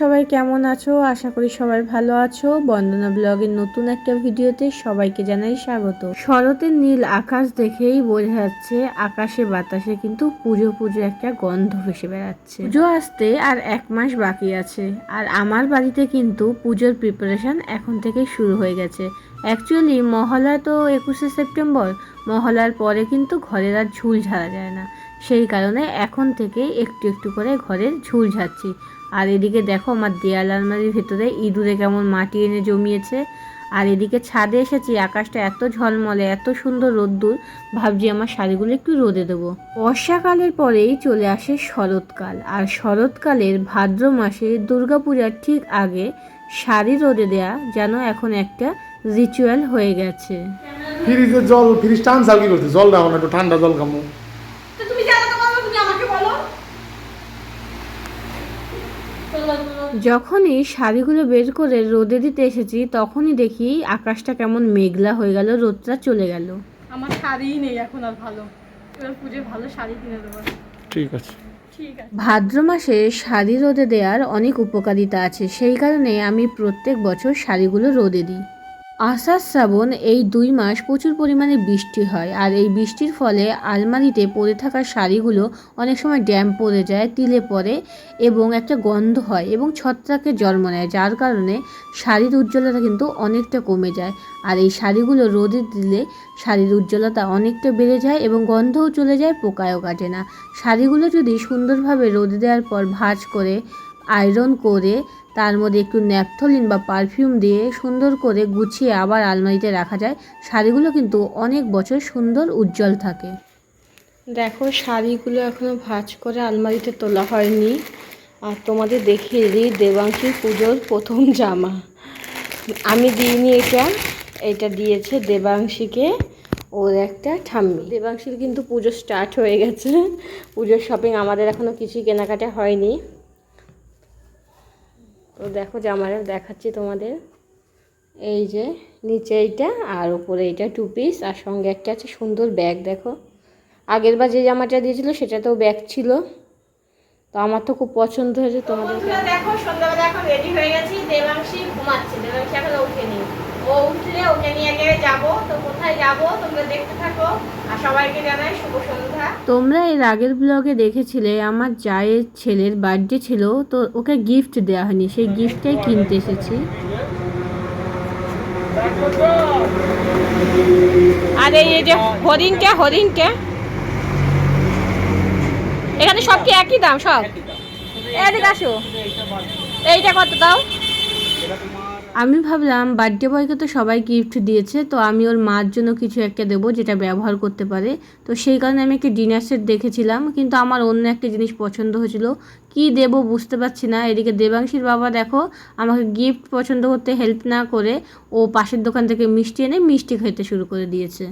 সবাই কেমন আছো? আশা করি সবাই ভালো আছো। বন্দনা ব্লগের নতুন একটা ভিডিওতে সবাইকে জানাই স্বাগত। শরতের নীল আকাশ দেখেই বোঝা যাচ্ছে আকাশে বাতাসে কিন্তু পুজো পুজো একটা গন্ধ ভেসে বেড়াচ্ছে। পুজো আসতে আর এক মাস বাকি আছে। আর আমার বাড়িতে কিন্তু পুজোর প্রিপারেশন এখন থেকে শুরু হয়ে গেছে। অ্যাকচুয়ালি মহলা তো একুশে সেপ্টেম্বর। মহলার পরে কিন্তু ঘরের আর ঝুল ঝাড়া যায় না। সেই কারণে এখন থেকেই একটু একটু করে ঘরের ঝুল ঝাড়ছি। আর এদিকে দেখো আমার দেয়াল আলমারির ভেতরে ইঁদুরে কেমন মাটি এনে জমিয়েছে। আর এদিকে ছাদে এসেছি, আকাশটা এত ঝলমলে, এত সুন্দর রোদ্দুর। ভাবছি আমার শাড়িগুলো একটু রোদে দেবো। বর্ষাকালের পরেই চলে আসে শরৎকাল। আর শরৎকালের ভাদ্র মাসে দুর্গাপূজার ঠিক আগে শাড়ি রোদে দেয়া যেন এখন একটা রিচুয়াল হয়ে গেছে। জল ফ্রিজ করতে জল না ঠান্ডা জল বলো। যখনই শাড়িগুলো বের করে রোদে দিতে এসেছি তখনই দেখি আকাশটা কেমন মেঘলা হয়ে গেল রোদটা চলে গেল। আমার শাড়িই নেই এখন আর ভালো। এবার পুজোয় ভালো শাড়ি কিনে দেবো। ঠিক আছে। ভাদ্র মাসে শাড়ি রোদে দেওয়ার অনেক উপকারিতা আছে। সেই কারণে আমি প্রত্যেক বছর শাড়িগুলো রোদে দিই। আষাঢ় শ্রাবণ এই দুই মাস প্রচুর পরিমাণে বৃষ্টি হয়। আর এই বৃষ্টির ফলে আলমারিতে পরে থাকা শাড়িগুলো অনেক সময় ড্যাম পড়ে যায়, তিলে পড়ে এবং একটা গন্ধ হয় এবং ছত্রাকে জন্ম নেয়, যার কারণে শাড়ির উজ্জ্বলতা কিন্তু অনেকটা কমে যায়। আর এই শাড়িগুলো রোদে দিলে শাড়ির উজ্জ্বলতা অনেকটা বেড়ে যায় এবং গন্ধও চলে যায়, পোকায়ও কাটে না। শাড়িগুলো যদি সুন্দরভাবে রোদে দেওয়ার পর ভাঁজ করে আয়রন করে তার মধ্যে একটু ন্যাপথলিন বা পারফিউম দিয়ে সুন্দর করে গুছিয়ে আবার আলমারিতে রাখা যায়। শাড়িগুলো কিন্তু অনেক বছর সুন্দর উজ্জ্বল থাকে। দেখো, শাড়িগুলো এখনও ভাঁজ করে আলমারিতে তোলা হয়নি। আর তোমাদের দেখিয়ে দিই, দেবাংশী পুজোর প্রথম জামা। আমি দিইনি এটা এটা দিয়েছে দেবাংশীকে, ওর একটা ঠাম্মি। দেবাংশীর কিন্তু পুজো স্টার্ট হয়ে গেছে। পুজোর শপিং আমাদের এখনও কিছুই কেনাকাটা হয়নি। তো দেখো জামাটা দেখাচ্ছি তোমাদের। এই যে নিচে এইটা আর উপরে এইটা টু পিস আর সঙ্গে একটা আছে সুন্দর ব্যাগ দেখো। আগের বার যে জামাটা দিয়েছিল সেটাতেও ব্যাগ ছিল। তো আমার তো খুব পছন্দ হয়েছে তোমাদের। দেখো, সন্ধ্যাবেলা এখন রেডি হয়ে গেছি, দেবাংশী ঘুমাচ্ছে। দেবাংশী এখন ওঠেনি ও উঠলে ওকে নিয়ে গিয়ে যাব। তো কোথায় যাব? তোমরা দেখতে থাকো আর সবাইকে জানাই শুভ সন্ধ্যা। তোমরা এর আগের ব্লগে দেখেছিলে আমার জায়ের ছেলের বার্থডে ছিল তো ওকে গিফট দেওয়া হয়নি। সেই গিফটটাই কিনতে এসেছি। আর এই যে হরিণটা হরিণটা এখানে সব কি একই দাম সব? এদিকে আসো এইটা কত দাও? আমি ভাবলাম বার্থডে বয়কে তো সবাই গিফট দিয়েছে তো আমি ওর মার জন্য কিছু একটা দেবো যেটা ব্যবহার করতে পারে। তো সেই কারণে আমি একটা ডিনার সেট দেখেছিলাম কিন্তু আমার অন্য একটা জিনিস পছন্দ হয়েছিল। কি দেবো বুঝতে পারছি না। এদিকে দেবাংশীর বাবা দেখো আমাকে গিফট পছন্দ করতে হেল্প না করে ও পাশের দোকান থেকে মিষ্টি এনে মিষ্টি খেতে শুরু করে দিয়েছে।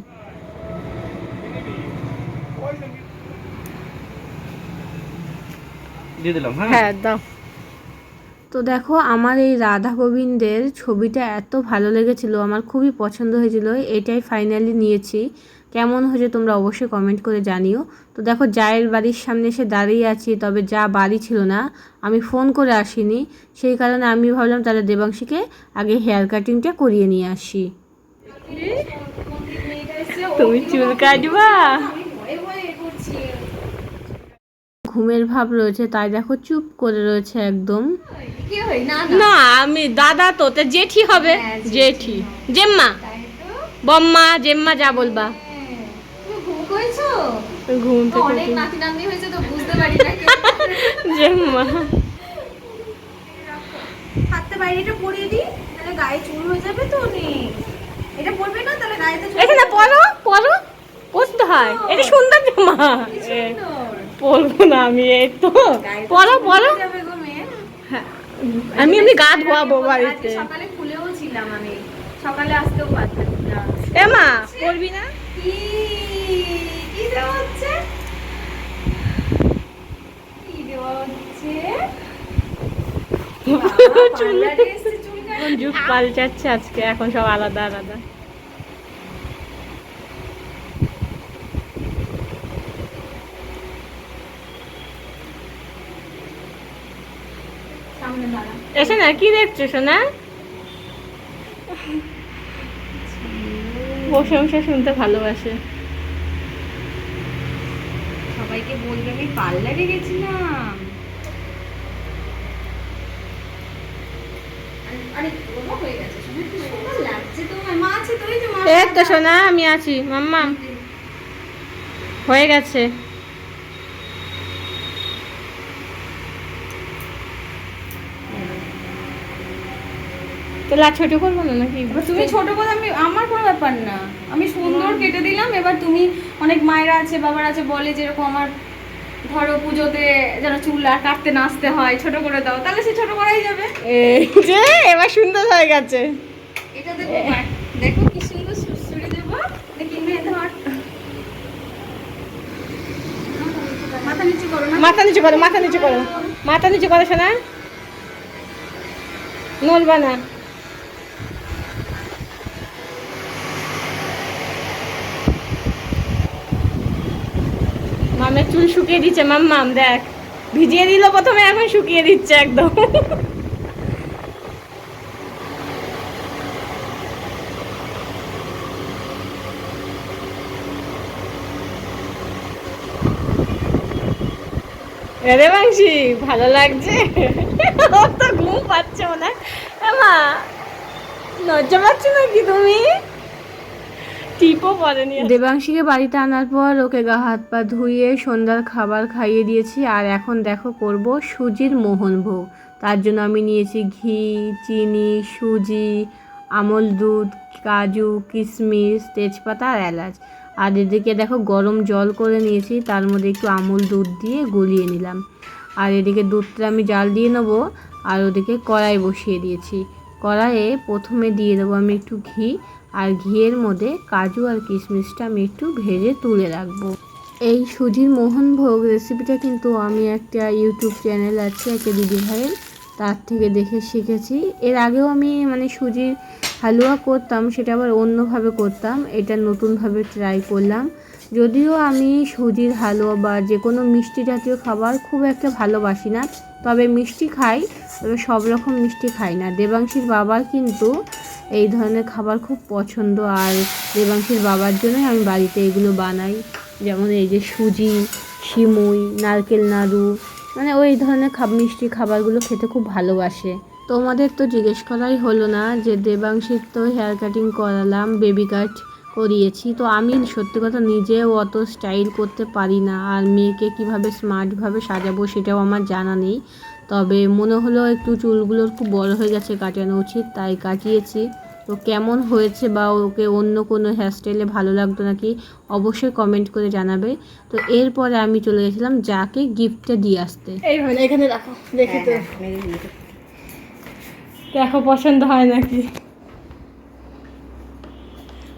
দিয়ে দিলাম হ্যাঁ? হ্যাঁ দাও। তো দেখো, আমার এই রাধা গোবিন্দের ছবিটা এত ভালো লেগেছিল, আমার খুবই পছন্দ হয়েছিল, এটাই ফাইনালি নিয়েছি। কেমন হয়েছে তোমরা অবশ্যই কমেন্ট করে জানিও। তো দেখো, জায়ের বাড়ির সামনে এসে দাঁড়িয়ে আছি, তবে যা বাড়ি ছিল না, আমি ফোন করে আসিনি। সেই কারণে আমি ভাবলাম তাহলে দেবাংশীকে আগে হেয়ার কাটিংটা করিয়ে নিয়ে আসি। তুমি চুল কাটবা? ঘুমের ভাব রয়েছে তাই দেখো চুপ করে রয়েছে একদম। না আমি দাদা তো জেঠি হবে। জেঠি। জেম্মা। বম্মা জেম্মা যা বলবা। ঘুম করেছ ঘুম থেকে অনেক উঠে- নাতি নাতনি হয়েছে তো বুঝতে পারি না জেম্মা। হাতটা বাইরেটা পরিয়ে দিই তাহলে গায়ে চুল হয়ে যাবে তো অনেক। এটা পরবে না তাহলে গায়েতে চুল এখানে পড়ো পড়ো পড়তে হয়। এটা সুন্দর জামা। পরবো না আমি এই তো। যাবে আমি এমনি গা ধোয়াবো বাড়িতে। সকালে খুলেও ছিলাম আমি। সকালে আসতেও পারতাম না। এ মা পড়বি না? কি? কি দেওয়া হচ্ছে? কি দেওয়া হচ্ছে? চুল। পাল্টাচ্ছে আজকে এখন সব আলাদা আলাদা সামনে দাঁড়া এসে না কি দেখছ সোনা? প্রশংসা শুনতে ভালোবাসে। সবাইকে বলবে আমি পার্লারে গেছিলাম। হয়ে এই তো সোনা আমি আছি মাম্মা। হয়ে গেছে। তাহলে আর ছোট করব না নাকি? তুমি ছোট কথা আমি আমার কোনো ব্যাপার না। আমি সুন্দর কেটে দিলাম এবার তুমি অনেক মায়েরা আছে বাবার আছে বলে যেরকম আমার ধরো পুজোতে যেন চুল আর কাটতে না আসতে হয় ছোট করে দাও তাহলে সে ছোট করাই যাবে। এই যে এবার সুন্দর হয়ে গেছে। এটা দেখো দেখো কি সুন্দর সুরসুরি দেবো। দেখি নে ধর মাথা নিচু করো মাথা নিচু করো মাথা নিচু করো। মাথা নিচু করো শোনা নলবা না চুল শুকিয়ে দিচ্ছে মাম্মাম দেখ। ভিজিয়ে দিল প্রথমে, এখন শুকিয়ে দিচ্ছে একদম। রে মাংসি, ভালো লাগছে? ঘুম পাচ্ছে মনে মা, লজ্জা পাচ্ছ নাকি তুমি? দেবাংশীকে বাড়িতে আনার পর ওকে গা হাত পা ধুয়ে সন্ধ্যার খাবার খাইয়ে দিয়েছি, আর এখন দেখো করব সুজির মোহনভোগ তার জন্য আমি নিয়েছি ঘি, চিনি, সুজি, আমল দুধ, কাজু কিশমিশ তেজপাতা আর এলাচ। আর এদিকে দেখো গরম জল করে নিয়েছি, তার মধ্যে একটু আমল দুধ দিয়ে গলিয়ে নিলাম। আর এদিকে দুধটা আমি জাল দিয়ে নেব, আর ওদিকে কড়াই বসিয়ে দিয়েছি। কড়াইয়ে প্রথমে দিয়ে দেবো আমি একটু ঘি আর ঘিয়ের মধ্যে কাজু আর কিশমিশটা আমি একটু ভেজে তুলে রাখব। এই সুজির মোহনভোগ রেসিপিটা কিন্তু আমি একটা ইউটিউব চ্যানেল আছে একটা দিদি ভাইয়ের, তার থেকে দেখে শিখেছি। এর আগেও আমি মানে সুজির হালুয়া করতাম, সেটা আবার অন্যভাবে করতাম। এটা নতুনভাবে ট্রাই করলাম। যদিও আমি সুজির হালুয়া বা যে কোনো মিষ্টি জাতীয় খাবার খুব একটা ভালোবাসি না। তবে মিষ্টি খাই, তবে সব রকম মিষ্টি খাই না। দেবাংশীর বাবার কিন্তু এই ধরনের খাবার খুব পছন্দ, আর দেবাংশীর বাবার জন্যই আমি বাড়িতে এগুলো বানাই। যেমন এই যে সুজি, সিমুই, নারকেল নাড়ু মানে ওই ধরনের খাব, মিষ্টি খাবারগুলো খেতে খুব ভালোবাসে। তোমাদের তো জিজ্ঞেস করাই হলো না যে দেবাংশীর তো হেয়ার কাটিং করালাম বেবি কাট করিয়েছি। তো আমি সত্যি কথা নিজেও অত স্টাইল করতে পারি না আর মেয়েকে কীভাবে স্মার্টভাবে সাজাবো সেটাও আমার জানা নেই। তবে মনে হলো একটু চুলগুলোর খুব বড় হয়ে গেছে কাটানো উচিত তাই কাটিয়েছি। তো কেমন হয়েছে বা ওকে অন্য কোনো হেয়ারস্টাইলে ভালো লাগতো নাকি অবশ্যই কমেন্ট করে জানাবে। তো এরপরে আমি চলে গেছিলাম যাকে গিফটটা দিয়ে আসতে। এখানে রাখো দেখি তো। দেখো পছন্দ হয় নাকি?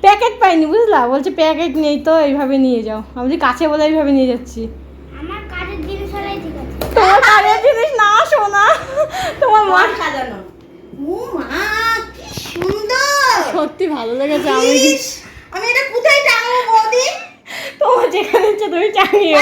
প্যাকেট পাইনি বুঝলা? বলছে প্যাকেট নেই তো এইভাবে নিয়ে যাও। আমি কাছে বলে এইভাবে নিয়ে যাচ্ছি। আমার কাজের জিনিস হলেই ঠিক আছে। তোমার কাজের জিনিস না শোনা তোমার মা সাজানো। ও মা কি সুন্দর! সত্যি ভালো লেগেছে আমি আমি এটা কোথায় টাঙাবো বৌদি? তোমার যেখানে ইচ্ছে তুমি চাঙিয়ে